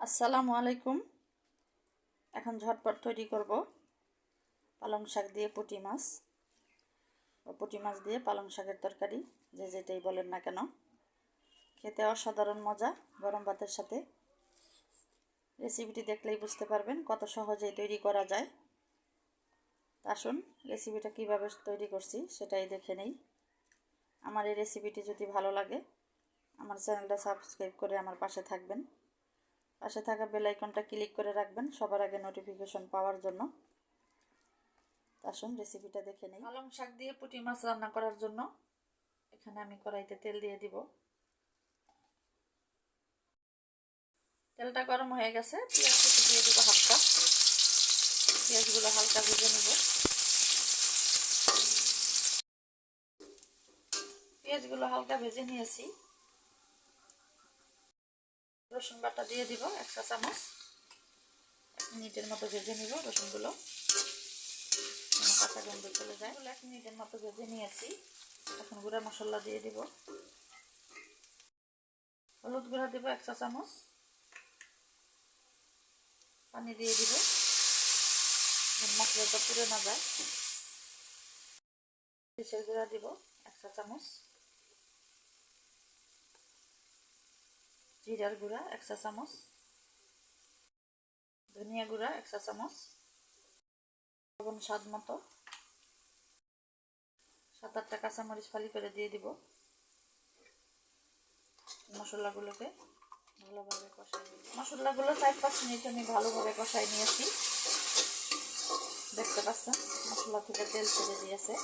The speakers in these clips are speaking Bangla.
আসসালামু আলাইকুম। এখন ঝটপট তৈরি করব পালং শাক দিয়ে পুঁটি মাছ বা পুঁটি মাছ দিয়ে পালং শাকের তরকারি, যে যেটাই বলেন না কেন। খেতে অসাধারণ মজা, গরম ভাতের সাথে। রেসিপিটি দেখলেই বুঝতে পারবেন কত সহজেই তৈরি করা যায়। আসুন, রেসিপিটা কীভাবে তৈরি করছি সেটাই দেখে নেই। আমার এই রেসিপিটি যদি ভালো লাগে, আমার চ্যানেলটা সাবস্ক্রাইব করে আমার পাশে থাকবেন। পাশে থাকা বেল আইকনটা ক্লিক করে রাখবেন, সবার আগে নোটিফিকেশন পাওয়ার জন্য। আসুন রেসিপিটা দেখে নিই। পালং শাক দিয়ে পুঁটি মাছ রান্না করার জন্য এখানে আমি কড়াইতে তেল দিয়ে দিব। তেলটা গরম হয়ে গেছে, পেঁয়াজ দিয়ে দিব হাফ কাপ পেঁয়াজগুলো হালকা ভেজে নিব। পেঁয়াজগুলো হালকা ভেজে নিয়েছি। রসুন বাটা দিয়ে দিব, এক চা চামচ। এক মিনিটের মতো ভেজে নিব রসুনগুলো। কাঁচা গন্ধ চলে যায়। এক মিনিটের মতো ভেজে নিয়েছি। এখন গুঁড়া মশলা দিয়ে দিব। হলুদ গুঁড়া দিব এক চা চামচ। পানি দিয়ে দিব। মশলাটা পুড়ে না যায়। পিসের গুঁড়া দিব এক চা চামচ। জিরার গুঁড়া, এক চা চামচ। ধনিয়া গুঁড়া, এক চা চামচ। লবণ স্বাদ মতো। সাত আটটা কাঁচামরিচ ফালি করে দিয়ে দিব। মশলাগুলোকে ভালোভাবে কষাই মশলাগুলো চার পাঁচ মিনিট আমি ভালোভাবে কষাই নিয়েছি। দেখতে পাচ্ছেন, মশলা থেকে তেল ছেড়ে দিয়েছে।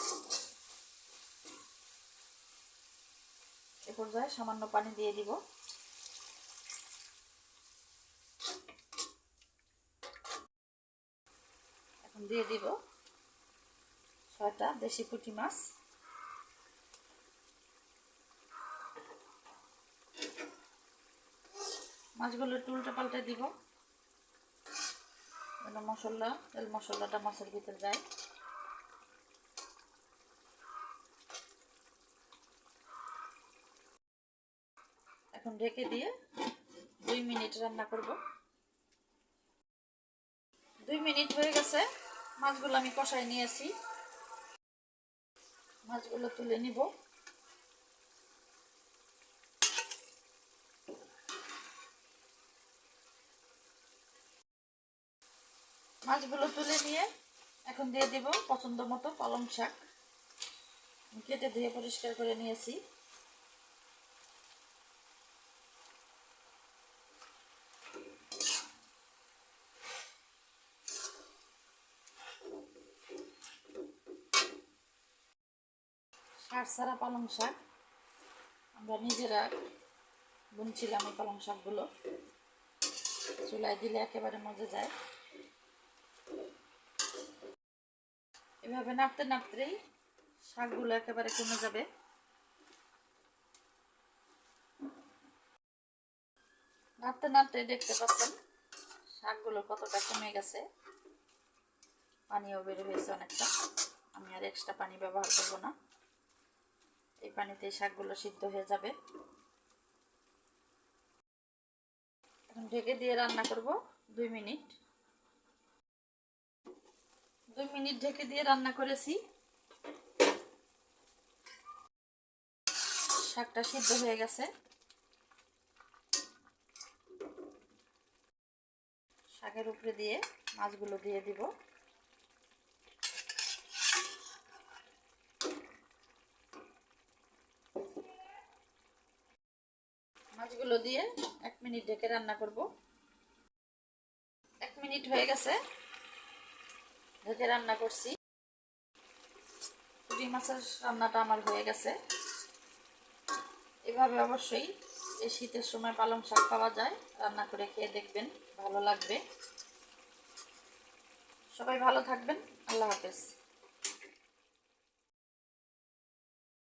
এ পর্যায়ে সামান্য পানি দিয়ে দিব। এখন দিয়ে দিব। ছয়টা দেশি পুঁটি মাছ। মাছগুলো একটু উল্টে পাল্টে দিব। মশলা, তেল মশলাটা মাছের ভিতরে যায়। এখন ঢেকে দিয়ে দুই মিনিট রান্না করব। দুই মিনিট হয়ে গেছে। মাছগুলো আমি কষাই নিয়েছি। মাছগুলো তুলে নিব। মাছগুলো তুলে নিয়ে এখন দিয়ে দিব পছন্দ মতো পালং শাক। কেটে ধুয়ে পরিষ্কার করে নিয়েছি। শাক ছাড়া পালং শাক। আমরা নিজেরা বুনছিলাম এই পালং শাকগুলো। চুলায় দিলে একেবারে মজা যায়। এভাবে নাড়তে নাড়তেই শাকগুলো একেবারে কমে যাবে। নাড়তে নাড়তে দেখতে পাচ্ছেন শাকগুলো কতটা কমে গেছে। পানিও বের হয়েছে অনেকটা। আমি আর এক্সট্রা পানি ব্যবহার করব না। এই পানিতে শাকগুলো সিদ্ধ হয়ে যাবে। ঢেকে দিয়ে রান্না করব দুই মিনিট। দুই মিনিট ঢেকে দিয়ে রান্না করেছি। শাকটা সিদ্ধ হয়ে গেছে। শাকের উপরে দিয়ে মাছগুলো দিয়ে দিব। মাছগুলো দিয়ে এক মিনিট ঢেকে রান্না করব। এক মিনিট হয়ে গেছে। ঢেকে রান্না করছি। পুঁটি মাছের রান্নাটা আমার হয়ে গেছে। এভাবে অবশ্যই এই শীতের সময় পালং শাক পাওয়া যায়। রান্না করে খেয়ে দেখবেন, ভালো লাগবে। সবাই ভালো থাকবেন। আল্লাহ হাফেজ।